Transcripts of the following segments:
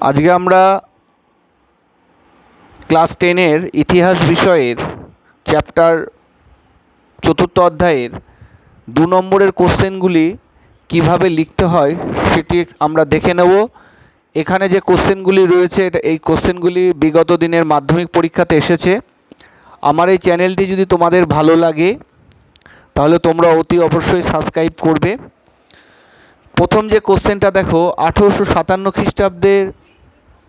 আজকে আমরা ক্লাস টেনের ইতিহাস বিষয়ের চ্যাপ্টার চতুর্থ অধ্যায়ের দু নম্বরের কোশ্চেনগুলি কীভাবে লিখতে হয় সেটি আমরা দেখে নেব। এখানে যে কোশ্চেনগুলি রয়েছে এই কোশ্চেনগুলি বিগত দিনের মাধ্যমিক পরীক্ষাতে এসেছে। আমার এই চ্যানেলটি যদি তোমাদের ভালো লাগে, তাহলে তোমরা অতি অবশ্যই সাবস্ক্রাইব করবে। প্রথম যে কোশ্চেনটা দেখো, আঠেরোশো সাতান্ন খ্রিস্টাব্দের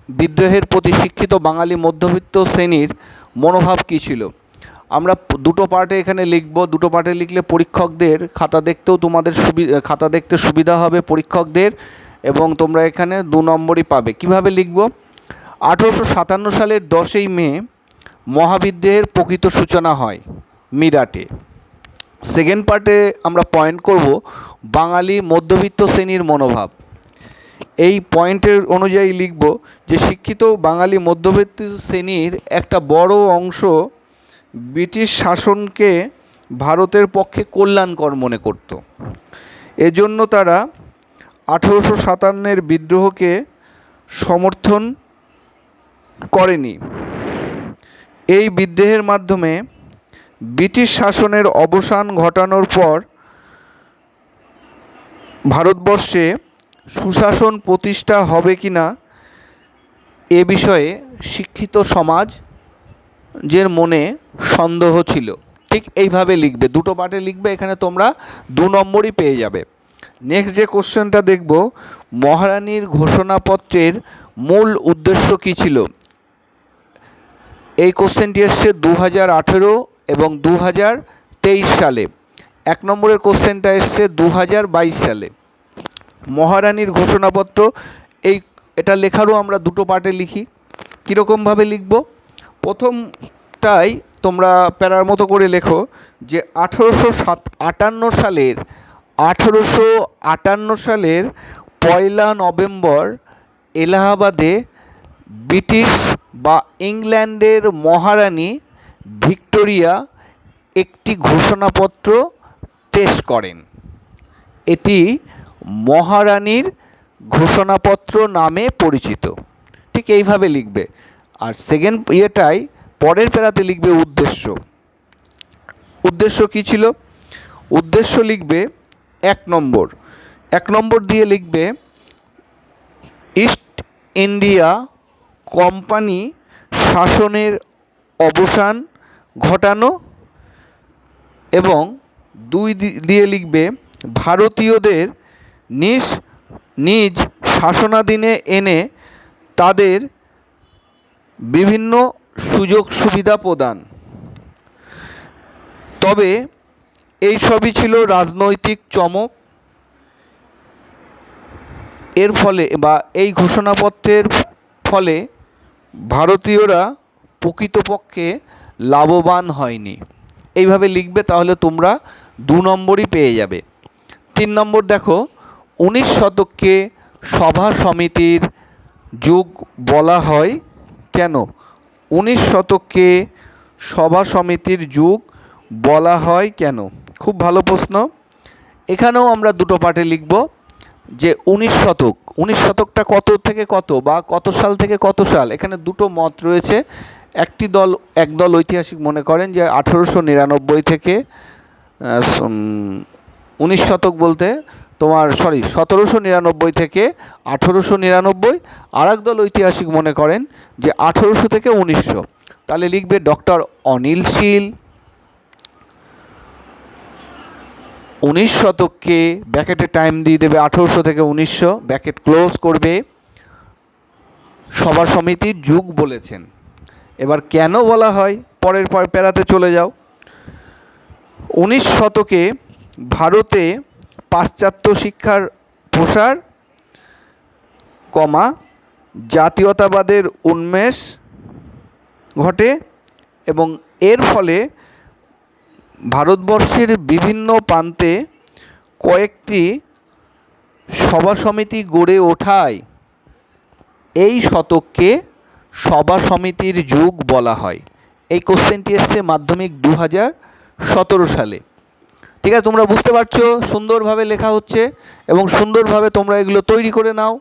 বিদ্রোহের প্রতি শিক্ষিত বাঙালি মধ্যবিত্ত শ্রেণির মনোভাব কী ছিল? আমরা দুটো পার্টে এখানে লিখব। দুটো পার্টে লিখলে পরীক্ষকদের খাতা দেখতেও তোমাদের সুবি, খাতা দেখতে সুবিধা হবে পরীক্ষকদের এবং তোমরা এখানে দু নম্বরই পাবে। কীভাবে লিখব? আঠেরোশো সাতান্ন সালের দশই মে মহাবিদ্রোহের প্রকৃত সূচনা হয় মিরাটে। সেকেন্ড পার্টে আমরা পয়েন্ট করব বাঙালি মধ্যবিত্ত শ্রেণির মনোভাব। এই পয়েন্টের অনুযায়ী লিখব যে শিক্ষিত বাঙালি মধ্যবিত্ত শ্রেণির একটা বড় অংশ ব্রিটিশ শাসনকে ভারতের পক্ষে কল্যাণকর মনে করত। এজন্য তারা আঠেরোশো সাতান্নের বিদ্রোহকে সমর্থন করেনি। এই বিদ্রোহের মাধ্যমে ব্রিটিশ শাসনের অবসান ঘটানোর পর ভারতবর্ষে সুশাসন প্রতিষ্ঠা হবে কি না এ বিষয়ে শিক্ষিত সমাজ যের মনে সন্দেহ ছিল। ঠিক এইভাবে লিখবে, দুটো পার্টে লিখবে, এখানে তোমরা দু নম্বরই পেয়ে যাবে। নেক্সট যে কোশ্চেনটা দেখব, মহারানীর ঘোষণাপত্রের মূল উদ্দেশ্য কী ছিল? এই কোশ্চেনটি এসছে দু হাজার আঠেরো এবং দু হাজার তেইশ সালে। এক নম্বরের কোশ্চেনটা এসছে দু হাজার বাইশ সালে। মহারানীর ঘোষণাপত্র, এই এটা লেখারও আমরা দুটো পার্টে লিখি। কীরকমভাবে লিখব? প্রথমটাই তোমরা প্যারার মতো করে লেখো যে আঠেরোশো সাত, আটান্ন সালের, আঠেরোশো আটান্ন সালের পয়লা নভেম্বর এলাহাবাদে ব্রিটিশ বা ইংল্যান্ডের মহারানী ভিক্টোরিয়া একটি ঘোষণাপত্র পেশ করেন। এটি মহারানীর ঘোষণাপত্র নামে পরিচিত। ঠিক এইভাবে লিখবে। আর সেকেন্ড ইয়েটাই পরের প্যারাতে লিখবে উদ্দেশ্য। উদ্দেশ্য কী ছিল? উদ্দেশ্য লিখবে এক নম্বর। এক নম্বর দিয়ে লিখবে, ইস্ট ইন্ডিয়া কোম্পানি শাসনের অবসান ঘটানো এবং দুই দিয়ে লিখবে, ভারতীয়দের নিজ নিজ শাসনাধীনে এনে তাদের বিভিন্ন সুযোগ সুবিধা প্রদান। তবে এই সবই ছিল রাজনৈতিক চমক। এর ফলে বা এই ঘোষণাপত্রের ফলে ভারতীয়রা প্রকৃতপক্ষে লাভবান হয়নি। এইভাবে লিখবে তাহলে তোমরা দু নম্বরই পেয়ে যাবে। তিন নম্বর দেখো উনিশ শতককে সভা সমিতির যুগ বলা হয় কেন? উনিশ শতককে সভা সমিতির যুগ বলা হয় কেন? খুব ভালো প্রশ্ন। এখানেও আমরা দুটো পার্টে লিখব যে উনিশ শতক। উনিশ শতকটা কত থেকে কত বা কত সাল থেকে কত সাল? এখানে দুটো মত রয়েছে। একটি দল, এক দল ঐতিহাসিক মনে করেন যে আঠেরোশো নিরানব্বই থেকে উনিশ শতক বলতে তোমার সরি সতেরোশো নিরানব্বই থেকে আঠেরোশো নিরানব্বই। আর দল ঐতিহাসিক মনে করেন যে আঠেরোশো থেকে উনিশশো। তাহলে লিখবে ডক্টর অনিল শীল। উনিশ শতককে ব্যাকেটে টাইম দিয়ে দেবে আঠেরোশো থেকে উনিশশো, ব্যাকেট ক্লোজ করবে। সভা সমিতির যুগ বলেছেন। এবার কেন বলা হয়? পরের পর প্যারাতে চলে যাও। উনিশ শতকে ভারতে পাশ্চাত্য শিক্ষার প্রসার, কমা, জাতীয়তাবাদের উন্মেষ ঘটে এবং এর ফলে ভারতবর্ষের বিভিন্ন প্রান্তে কয়েকটি সভা সমিতি গড়ে ওঠায়। এই শতককে সভা সমিতির যুগ বলা হয়। এই কোশ্চেনটি এসছে মাধ্যমিক দু হাজার সতেরো সালে। ঠিক আছে, তোমরা বুঝতে পারছ, সুন্দরভাবে লেখা হচ্ছে এবং সুন্দরভাবে তোমরা এগুলো তৈরি করে নাও।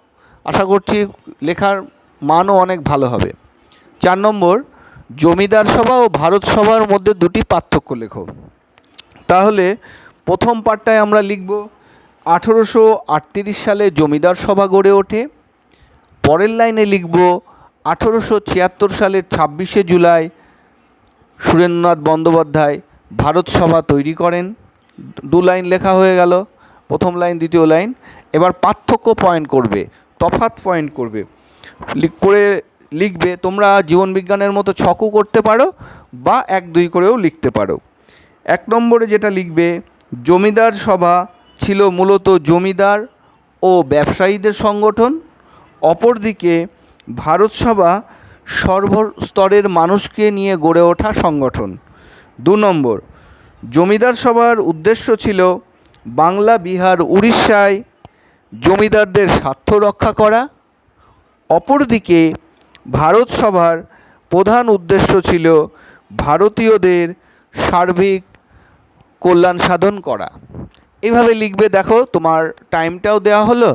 আশা করছি লেখার মানও অনেক ভালো হবে। চার নম্বর, জমিদার সভা ও ভারত সভার মধ্যে দুটি পার্থক্য লেখো। তাহলে প্রথম পার্টটায় আমরা লিখব, আঠেরোশো আটত্রিশ সালে জমিদার সভা গড়ে ওঠে। পরের লাইনে লিখব, আঠেরোশো ছিয়াত্তর সালের ছাব্বিশে জুলাই সুরেন্দ্রনাথ বন্দ্যোপাধ্যায় ভারত সভা তৈরি করেন। দু লাইন লেখা হয়ে গেল, প্রথম লাইন, দ্বিতীয় লাইন। এবার পার্থক্য পয়েন্ট করবে, তফাৎ পয়েন্ট করবে। লিখ- করে লিখবে, তোমরা জীবনবিজ্ঞানের মতো ছকও করতে পারো বা এক দুই করেও লিখতে পারো। এক নম্বরে যেটা লিখবে, জমিদার সভা ছিল মূলত জমিদার ও ব্যবসায়ীদের সংগঠন। অপরদিকে ভারত সভা সর্বস্তরের মানুষকে নিয়ে গড়ে ওঠা সংগঠন। দু নম্বর জমিদার সভার উদ্দেশ্য ছিল বাংলা, বিহার, উড়িষ্যায় জমিদারদের স্বার্থ রক্ষা করা। অপরদিকে ভারত সভার প্রধান উদ্দেশ্য ছিল ভারতীয়দের সার্বিক কল্যাণ সাধন করা। এভাবে লিখবে, দেখো, তোমার টাইমটাও দেওয়া হলো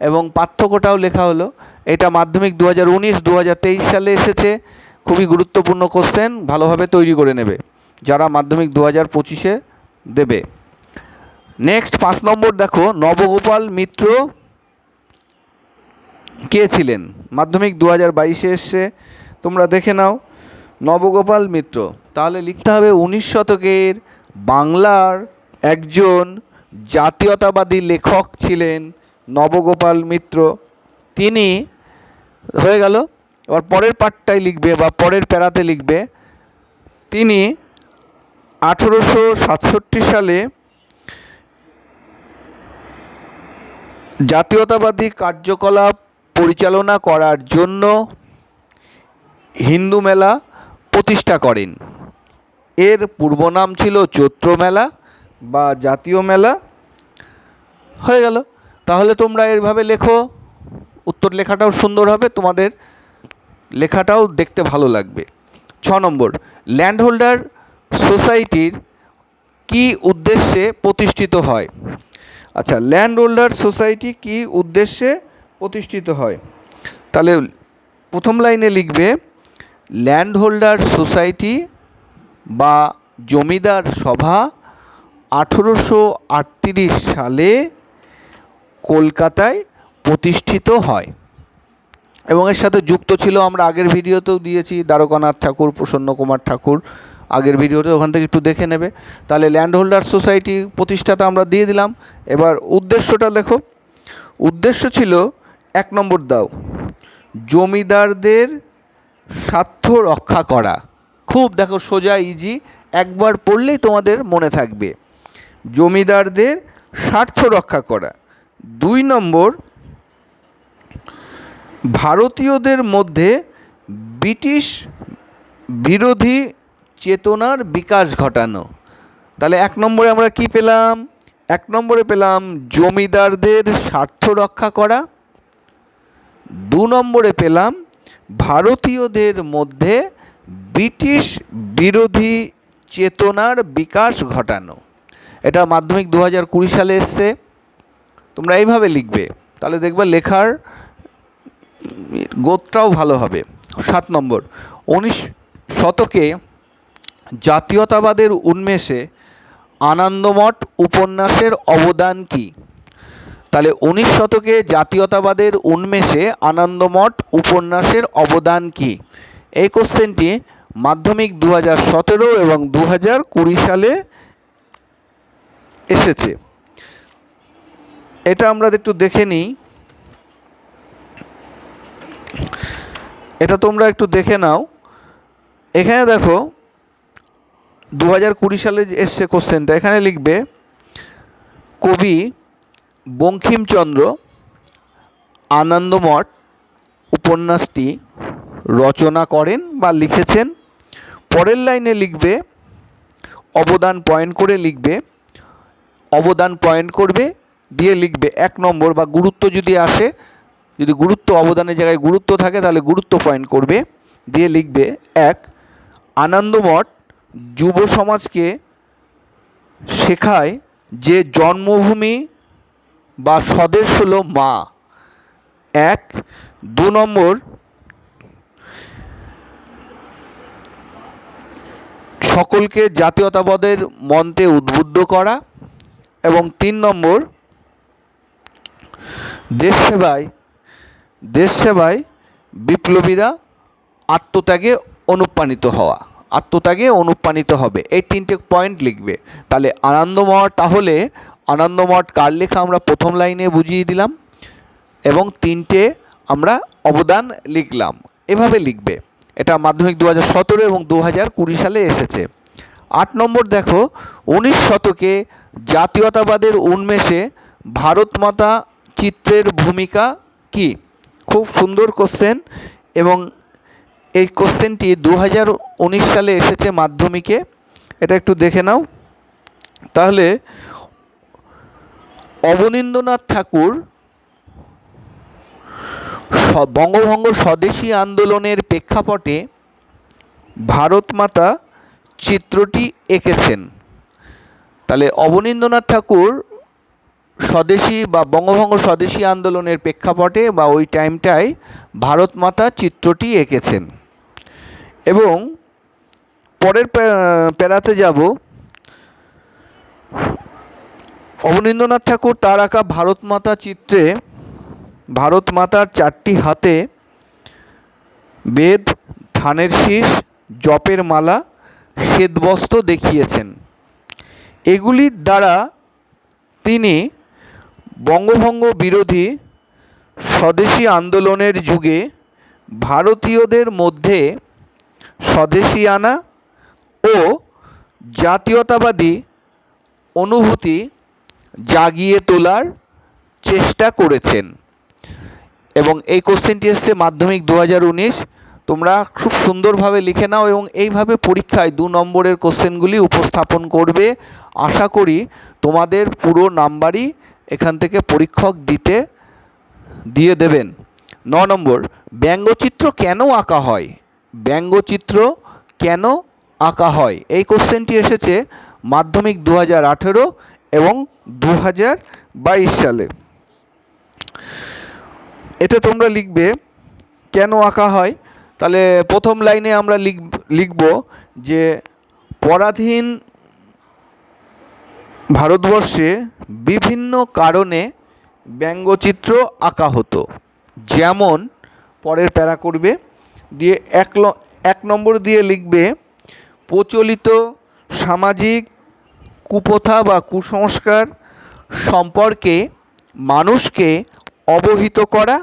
এবং পার্থক্যটাও লেখা হলো। এটা মাধ্যমিক দু হাজার উনিশ দু হাজার তেইশ সালে এসেছে। খুবই গুরুত্বপূর্ণ কোশ্চেন ভালোভাবে তৈরি করে নেবে। যারা মাধ্যমিক দু হাজার পঁচিশে দেবে। নেক্সট পাঁচ নম্বর দেখো, নবগোপাল মিত্র কে ছিলেন? মাধ্যমিক দু হাজার বাইশে এসছে, তোমরা দেখে নাও। নবগোপাল মিত্র, তাহলে লিখতে হবে উনিশ শতকের বাংলার একজন জাতীয়তাবাদী লেখক ছিলেন নবগোপাল মিত্র। তিনি হয়ে গেল, এবার পরের পাঠটাই লিখবে বা পরের প্যারাতে লিখবে। তিনি আঠেরোশো সাতষট্টি সালে জাতীয়তাবাদী কার্যকলাপ পরিচালনা করার জন্য হিন্দু মেলা প্রতিষ্ঠা করেন। এর পূর্ব নাম ছিল চৈত্র মেলা বা জাতীয় মেলা। হয়ে গেল। তাহলে তোমরা এভাবে লেখো, উত্তর লেখাটাও সুন্দর হবে, তোমাদের লেখাটাও দেখতে ভালো লাগবে। ছ নম্বর ল্যান্ড হোল্ডার সোসাইটির কী উদ্দেশ্যে প্রতিষ্ঠিত হয়? আচ্ছা ল্যান্ড হোল্ডার সোসাইটি কী উদ্দেশ্যে প্রতিষ্ঠিত হয়? তাহলে প্রথম লাইনে লিখবে, ল্যান্ড হোল্ডার সোসাইটি বা জমিদার সভা আঠেরোশো আটত্রিশ সালে কলকাতায় প্রতিষ্ঠিত হয়। এবং এর সাথে যুক্ত ছিল, আমরা আগের ভিডিওতেও দিয়েছি, দ্বারকানাথ ঠাকুর, প্রসন্ন কুমার ঠাকুর আগের ভিডিওতে ওখান থেকে একটু দেখে নেবে। তাহলে ল্যান্ড হোল্ডার সোসাইটি প্রতিষ্ঠাটা আমরা দিয়ে দিলাম। এবার উদ্দেশ্যটা লেখো উদ্দেশ্য ছিল এক নম্বর দাও। জমিদারদের স্বার্থ রক্ষা করা। খুব দেখো সোজা ইজি একবার পড়লেই তোমাদের মনে থাকবে। জমিদারদের স্বার্থ রক্ষা করা। দুই নম্বর, ভারতীয়দের মধ্যে ব্রিটিশ বিরোধী চেতনার বিকাশ ঘটানো। তাহলে এক নম্বরে আমরা কি পেলাম? এক নম্বরে পেলাম জমিদারদের স্বার্থ রক্ষা করা। দু নম্বরে পেলাম ভারতীয়দের মধ্যে ব্রিটিশ বিরোধী চেতনার বিকাশ ঘটানো। এটা মাধ্যমিক দু হাজার কুড়ি সালে এসছে। তোমরা এইভাবে লিখবে। তাহলে দেখবে লেখার গোত্রাও ভালো হবে। সাত নম্বর, উনিশ শতকে জাতীয়তাবাদের উন্মেষে আনন্দমঠ উপন্যাসের অবদান কী? তাহলে উনিশ শতকে জাতীয়তাবাদের উন্মেষে আনন্দমঠ উপন্যাসের অবদান কী? এই কোশ্চেনটি মাধ্যমিক দু হাজার সতেরো এবং দু হাজার কুড়ি সালে এসেছে। এটা আমরা একটু দেখে নিই। এটা তোমরা একটু দেখে নাও। এখানে দেখো দু হাজার কুড়ি সালে এসছে কোশ্চেনটা, এখানে লিখবে, কবি বঙ্কিমচন্দ্র আনন্দমঠ উপন্যাসটি রচনা করেন বা লিখেছেন। পরের লাইনে লিখবে, অবদান পয়েন্ট করে লিখবে, অবদান পয়েন্ট করবে, দিয়ে লিখবে এক নম্বর বা গুরুত্ব যদি আসে, যদি গুরুত্ব অবদানের জায়গায় গুরুত্ব থাকে তাহলে গুরুত্ব পয়েন্ট করবে, দিয়ে লিখবে এক, আনন্দমঠ যুব সমাজকে শেখায় যে জন্মভূমি বা স্বদেশ হলো মা। এক। দু নম্বর, সকলকে জাতীয়তাবাদের মন্ত্রে উদ্বুদ্ধ করা। এবং তিন নম্বর দেশ সেবায় দেশ সেবায় বিপ্লবীরা আত্মত্যাগে অনুপ্রাণিত হওয়া। আত্মত্যাগে অনুপ্রাণিত হবে। এই তিনটে পয়েন্ট লিখবে। তাহলে আনন্দমঠ তাহলে আনন্দমঠ কার লেখা আমরা প্রথম লাইনে বুঝিয়ে দিলাম এবং তিনটে আমরা অবদান লিখলাম। এভাবে লিখবে। এটা মাধ্যমিক দু হাজার সতেরো এবং দু হাজার কুড়ি সালে এসেছে। আট নম্বর দেখো, উনিশ শতকে জাতীয়তাবাদের উন্মেষে ভারত মাতা চিত্রের ভূমিকা কি? খুব সুন্দর কোশ্চেন এবং এই কোশ্চেনটি দু হাজার উনিশ সালে এসেছে মাধ্যমিকে। এটা একটু দেখে নাও। তাহলে, অবনীন্দ্রনাথ ঠাকুর বঙ্গভঙ্গ স্বদেশী আন্দোলনের প্রেক্ষাপটে ভারত মাতা চিত্রটি এঁকেছেন। তাহলে, অবনীন্দ্রনাথ ঠাকুর স্বদেশী বা বঙ্গভঙ্গ স্বদেশী আন্দোলনের প্রেক্ষাপটে বা ওই টাইমটায় ভারত মাতা চিত্রটি এঁকেছেন। এবং পরের প্যা- প্যারাতে যাব। অবনীন্দ্রনাথ ঠাকুর তার আঁকা ভারত মাতা চিত্রে, ভারত মাতার চারটি হাতে বেদ, ধানের শীষ, জপের মালা, শ্বেতবস্ত্র দেখিয়েছেন। এগুলির দ্বারা তিনি বঙ্গভঙ্গ বিরোধী স্বদেশী আন্দোলনের যুগে ভারতীয়দের মধ্যে স্বদেশিয়ানা ও জাতীয়তাবাদী অনুভূতি জাগিয়ে তোলার চেষ্টা করেছেন। এবং এই কোশ্চেনটি এসছে মাধ্যমিক দু হাজার উনিশ। তোমরা খুব সুন্দরভাবে লিখে নাও এবং এইভাবে পরীক্ষায় দু নম্বরের কোশ্চেনগুলি উপস্থাপন করবে। আশা করি তোমাদের পুরো নাম্বারই এখান থেকে পরীক্ষক দিতে, দিয়ে দেবেন। ন নম্বর, ব্যঙ্গচিত্র কেন আঁকা হয়? ব্যঙ্গচিত্র কেন আঁকা হয়? এই কোশ্চেনটি এসেছে মাধ্যমিক দু হাজার আঠেরো এবং দু হাজার বাইশ সালে। এটা তোমরা লিখবে, কেন আঁকা হয়? তাহলে প্রথম লাইনে আমরা লিখ, লিখব যে পরাধীন ভারতবর্ষে বিভিন্ন কারণে ব্যঙ্গচিত্র আঁকা হতো। যেমন, পরের প্যারা করবে দিয়ে এক এক নম্বর দিয়ে লিখবে, প্রচলিত সামাজিক কুপ্রথা বা কুসংস্কার সম্পর্কে মানুষকে অবহিত করা।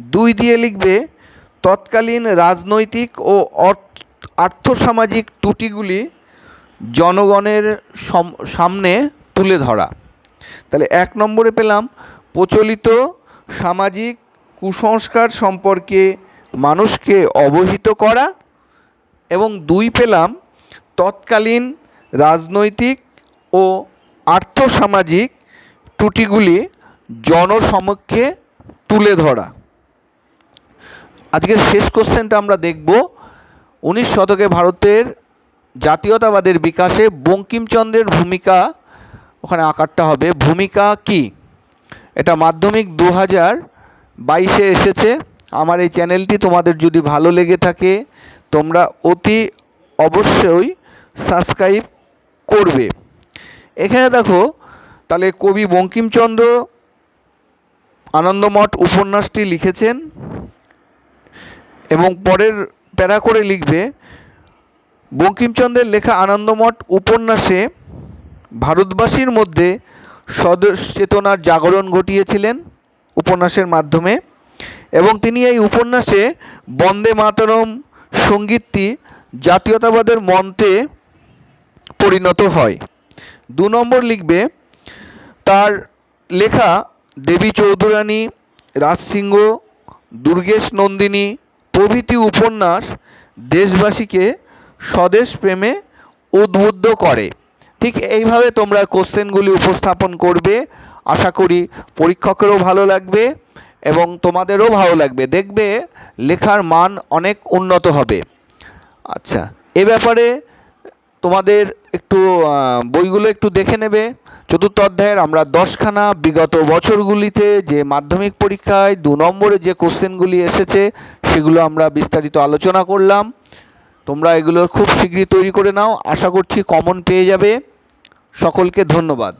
দুই দিয়ে লিখবে, তৎকালীন রাজনৈতিক ও আর্থসামাজিক ত্রুটিগুলি জনগণের সম- সামনে তুলে ধরা। তাহলে এক নম্বরে পেলাম, প্রচলিত সামাজিক কুসংস্কার সম্পর্কে মানুষকে অবহিত করা এবং দুই পেলাম তৎকালীন রাজনৈতিক ও আর্থসামাজিক ত্রুটিগুলি জনসমক্ষে তুলে ধরা। আজকের শেষ কোশ্চেনটা আমরা দেখব। উনিশ শতকে ভারতের জাতীয়তাবাদের বিকাশে বঙ্কিমচন্দ্রের ভূমিকা ওখানে আকারটা হবে। ভূমিকা কি? এটা মাধ্যমিক দু হাজার বাইশে এসেছে। আমার এই চ্যানেলটি তোমাদের যদি ভালো লেগে থাকে, তোমরা অতি অবশ্যই সাবস্ক্রাইব করবে। এখানে দেখো, তাহলে কবি বঙ্কিমচন্দ্র আনন্দমঠ উপন্যাসটি লিখেছেন এবং পরের প্যারা করে লিখবে, বঙ্কিমচন্দ্রের লেখা আনন্দমঠ উপন্যাসে ভারতবাসীর মধ্যে স্বদেশ চেতনার জাগরণ ঘটিয়েছিলেন উপন্যাসের মাধ্যমে। এবং তিনি এই উপন্যাসে বন্দে মাতরম সঙ্গীতটি জাতীয়তাবাদের মন্ত্রে পরিণত হয়। দু নম্বর লিখবে, তার লেখা দেবী চৌধুরানী, রাজসিংহ, দুর্গেশ নন্দিনী প্রভৃতি উপন্যাস দেশবাসীকে স্বদেশ প্রেমে উদ্বুদ্ধ করে। ঠিক এইভাবে তোমরা কোশ্চেনগুলি উপস্থাপন করবে। আশা করি পরীক্ষকেরও ভালো লাগবে। এবং তোমাদেরও ভালো লাগবে। দেখবে লেখার মান অনেক উন্নত হবে। আচ্ছা এ ব্যাপারে তোমাদের একটু বইগুলো একটু দেখে নেবে। চতুর্থ অধ্যায়ের আমরা দশখানা বিগত বছরগুলিতে যে মাধ্যমিক পরীক্ষায় দু নম্বরে যে কোশ্চেনগুলি এসেছে, সেগুলো আমরা বিস্তারিত আলোচনা করলাম। তোমরা এগুলো খুব শীঘ্রই তৈরি করে নাও। আশা করছি কমন পেয়ে যাবে। সকলকে ধন্যবাদ।